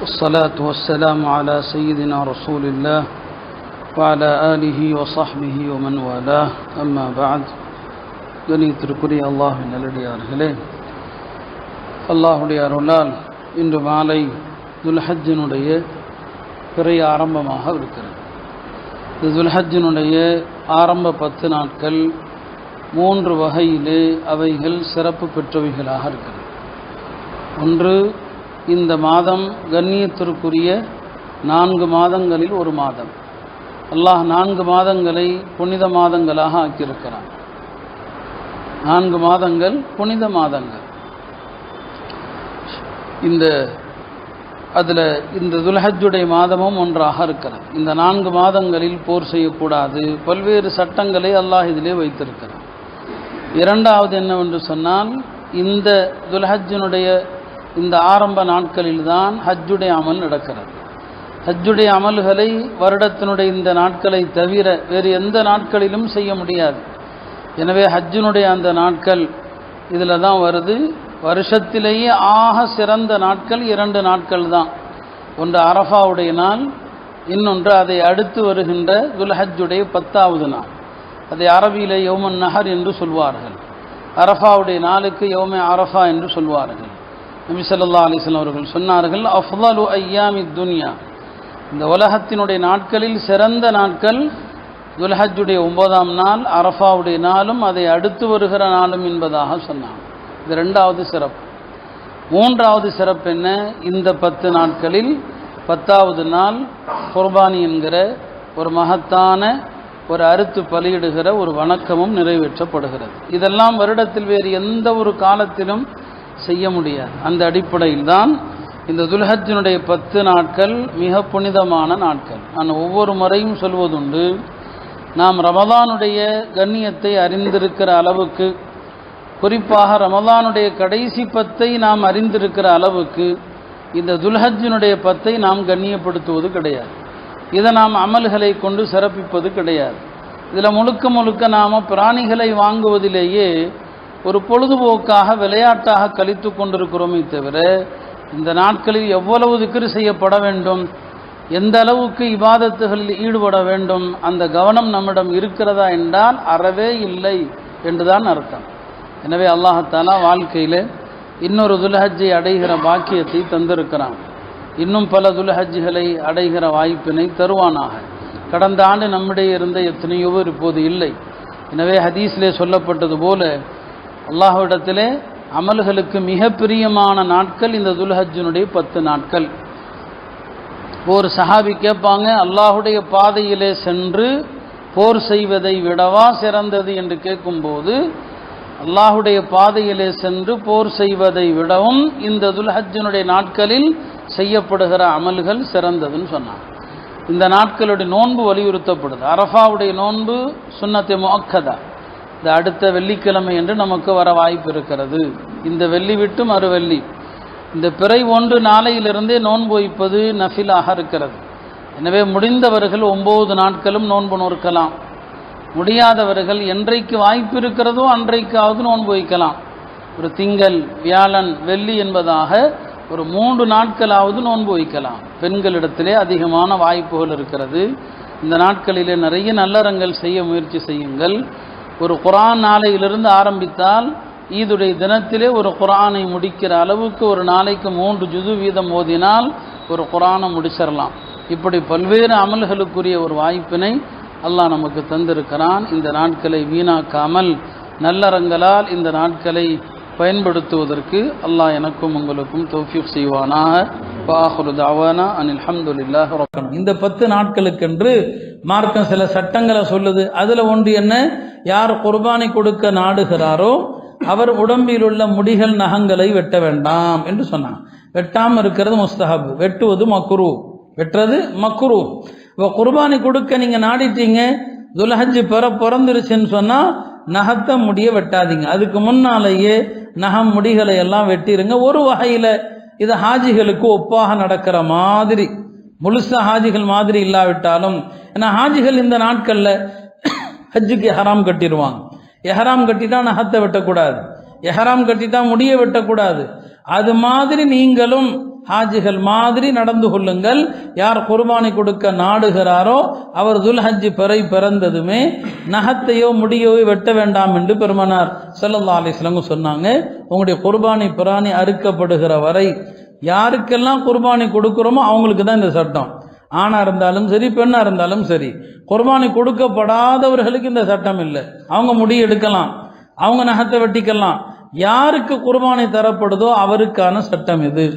والصلاة والسلام على سيدنا رسول الله وعلى آله وصحبه ومن والاه أما بعد கணித்திற்குரிய அல்லாஹின் நல்லடியார்களே அல்லாஹுடைய அருளால் இன்று மாலை துல்ஹஜ்ஜினுடைய பிறை ஆரம்பமாக இருக்கிறது இந்த துல்ஹஜ்ஜினுடைய ஆரம்ப பத்து நாட்கள் மூன்று வகையிலே அவைகள் சிறப்பு பெற்றவைகளாக இருக்கிறது ஒன்று இந்த மாதம் கண்ணியத்திற்குரிய நான்கு மாதங்களில் ஒரு மாதம். அல்லாஹ் நான்கு மாதங்களை புனித மாதங்களாக ஆக்கியிருக்கிறான். நான்கு மாதங்கள் புனித மாதங்கள். இந்த அதில் இந்த துல்ஹஜ்ஜுடைய மாதமும் ஒன்றாக இருக்கிறது. இந்த நான்கு மாதங்களில் போர் செய்யக்கூடாது. பல்வேறு சட்டங்களை அல்லாஹ் இதிலே வைத்திருக்கிறார் இரண்டாவது என்னவென்று சொன்னால் இந்த துல்ஹஜனுடைய இந்த ஆரம்ப நாட்களில் தான் ஹஜ்ஜுடைய அமல் நடக்கிறது. ஹஜ்ஜுடைய அமல்களை வருடத்தினுடைய இந்த நாட்களை தவிர வேறு எந்த நாட்களிலும் செய்ய முடியாது. எனவே ஹஜ்ஜினுடைய அந்த நாட்கள் இதில் தான் வருது. வருஷத்திலேயே ஆக சிறந்த நாட்கள் இரண்டு நாட்கள் தான். ஒன்று அரஃபாவுடைய நாள் இன்னொன்று அதை அடுத்து வருகின்ற துல்ஹஜ்ஜுடைய பத்தாவது நாள். அதை அரபியிலே யௌமன் நகர் என்று சொல்வார்கள். அரஃபாவுடைய நாளுக்கு யௌமே அரஃபா என்று சொல்வார்கள். நபி ஸல்லல்லாஹு அவர்கள் சொன்னார்கள் அஃதலு ஐயாமி துன்யா. இந்த உலகத்தினுடைய நாட்களில் சிறந்த நாட்கள் துல்ஹஜுடைய ஒன்பதாம் நாள் அரஃபாவுடைய நாளும் அதை அடுத்து வருகிற நாளும் என்பதாக சொன்னாங்க. இது ரெண்டாவது சிறப்பு. மூன்றாவது சிறப்பு என்ன? இந்த பத்து நாட்களில் பத்தாவது நாள் குர்பானி என்கிற ஒரு மகத்தான ஒரு அறுத்து பலியிடுகிற ஒரு வணக்கமும் நிறைவேற்றப்படுகிறது. இதெல்லாம் வருடத்தில் வேறு எந்த ஒரு காலத்திலும் செய்ய முடியாது. அந்த அடிப்படையில் தான் இந்த துல்ஹஜ்ஜினுடைய பத்து நாட்கள் மிக புனிதமான நாட்கள். நான் ஒவ்வொரு முறையும் சொல்வதுண்டு நாம் ரமதானுடைய கண்ணியத்தை அறிந்திருக்கிற அளவுக்கு குறிப்பாக ரமதானுடைய கடைசி பத்தை நாம் அறிந்திருக்கிற அளவுக்கு இந்த துல்ஹஜ்ஜினுடைய பத்தை நாம் கண்ணியப்படுத்துவது கிடையாது. இதை நாம் அமல்களை கொண்டு சிறப்பிப்பது கிடையாது. இதில் முழுக்க முழுக்க நாம் பிராணிகளை வாங்குவதிலேயே ஒரு பொழுதுபோக்காக விளையாட்டாக கழித்து கொண்டிருக்கிறோமே தவிர இந்த நாட்களில் எவ்வளவு திக்ரு செய்யப்பட வேண்டும் எந்த அளவுக்கு இபாதத்துகளில் ஈடுபட வேண்டும் அந்த கவனம் நம்மிடம் இருக்கிறதா என்றால் அறவே இல்லை என்றுதான் அர்த்தம். எனவே அல்லாஹாலா வாழ்க்கையில் இன்னொரு துல்ஹஜ்ஜை அடைகிற பாக்கியத்தை தந்திருக்கிறான். இன்னும் பல துல்ஹஜ்களை அடைகிற வாய்ப்பினை தருவானாக. கடந்த ஆண்டு நம்மிடையே இருந்த எத்தனையோ இப்போது இல்லை. எனவே ஹதீஸ்லே சொல்லப்பட்டது போல அல்லாஹ்விடத்திலே அமல்களுக்கு மிக பிரியமான நாட்கள் இந்த துல்ஹஜ்ஜுனுடைய பத்து நாட்கள். ஒரு சஹாபி கேட்பாங்க அல்லாஹுடைய பாதையிலே சென்று போர் செய்வதை விடவா சிறந்தது? என்று கேட்கும்போது அல்லாஹுடைய பாதையிலே சென்று போர் செய்வதை விடவும் இந்த துல்ஹஜ்ஜனுடைய நாட்களில் செய்யப்படுகிற அமல்கள் சிறந்ததுன்னு சொன்னாங்க. இந்த நாட்களுடைய நோன்பு வலியுறுத்தப்படுது. அரஃபாவுடைய நோன்பு சுன்னத்தை முக்கதா இந்த அடுத்த வெள்ளிக்கிழமை என்று நமக்கு வர வாய்ப்பு இருக்கிறது. இந்த வெள்ளி விட்டு மறுவெள்ளி. இந்த பிறை ஒன்று நாளையிலிருந்தே நோன்பு வைப்பது நஃபிலாக இருக்கிறது. எனவே முடிந்தவர்கள் ஒம்பது நாட்களும் நோன்பு நோக்கலாம் முடியாதவர்கள் என்றைக்கு வாய்ப்பு இருக்கிறதோ அன்றைக்காவது நோன்பு வைக்கலாம். ஒரு திங்கள் வியாழன் வெள்ளி என்பதாக ஒரு மூன்று நாட்களாவது நோன்பு வைக்கலாம். பெண்களிடத்திலே அதிகமான வாய்ப்புகள் இருக்கிறது. இந்த நாட்களிலே நிறைய நல்லறங்கள் செய்ய முயற்சி செய்யுங்கள். ஒரு குரான் நாளையிலிருந்து ஆரம்பித்தால் ஈதுடைய தினத்திலே ஒரு குரானை முடிக்கிற அளவுக்கு ஒரு நாளைக்கு மூன்று ஜுது வீதம் ஓதினால் ஒரு குரானை முடிச்சிடலாம் இப்படி பல்வேறு அமல்களுக்குரிய ஒரு வாய்ப்பினை அல்லாஹ் நமக்கு தந்திருக்கிறான். இந்த நாட்களை வீணாக்காமல் நல்லறங்களால் இந்த நாட்களை பயன்படுத்துவதற்கு அல்லாஹ் எனக்கும் உங்களுக்கும் தௌஃபீக் செய்வானாக. பாஹுரு தாவானா அனில் அஹமதுல்லாஹ் இந்த பத்து நாட்களுக்கென்று மார்க்கம் சில சட்டங்களை சொல்லுது. அதில் ஒன்று என்ன? யார் குர்பானை கொடுக்க நாடுகிறாரோ அவர் உடம்பில் உள்ள முடிகள் நகங்களை வெட்ட வேண்டாம் என்று சொன்னாங்க. வெட்டாமல் இருக்கிறது முஸ்தஹப். வெட்டுவது மக்குரு வெட்டுறது மக்குரு இப்போ குர்பானி கொடுக்க நீங்கள் நாடிட்டீங்க துல்ஹஜ் பெற பிறந்துருச்சுன்னு சொன்னால் நகத்தை முடிய வெட்டாதீங்க. அதுக்கு முன்னாலேயே நகம் முடிகளை எல்லாம் வெட்டிடுங்க ஒரு வகையில் இது ஹாஜிகளுக்கு ஒப்பாக நடக்கிற மாதிரி முழுசா ஹாஜிகள் மாதிரி இல்லாவிட்டாலும் ஏன்னா ஹாஜிகள் இந்த நாட்களில் ஹஜ்ஜுக்கு ஹராம் கட்டிடுவாங்க. எஹராம் கட்டிட்டா நகத்தை வெட்டக்கூடாது. எஹராம் கட்டிட்டா முடிய வெட்டக்கூடாது. அது மாதிரி நீங்களும் ஹாஜிகள் மாதிரி நடந்து கொள்ளுங்கள். யார் குர்பானி கொடுக்க நாடுகிறாரோ அவர் துல்ஹஜ் பிறை பிறந்ததுமே நகத்தையோ முடியோ வெட்ட வேண்டாம் என்று பெருமனார் சல்லல்லா அலிஸ்லங்க சொன்னாங்க. உங்களுடைய குர்பானி பிராணி அறுக்கப்படுகிற வரை யாருக்கெல்லாம் குர்பானி கொடுக்குறோமோ அவங்களுக்கு தான் இந்த சட்டம். ஆணாக இருந்தாலும் சரி பெண்ணாக இருந்தாலும் சரி. குர்பானி கொடுக்கப்படாதவர்களுக்கு இந்த சட்டம் இல்லை. அவங்க முடி எடுக்கலாம். அவங்க நகத்தை வெட்டிக்கலாம். யாருக்கு குர்பானி தரப்படுதோ அவருக்கான சட்டம் இது.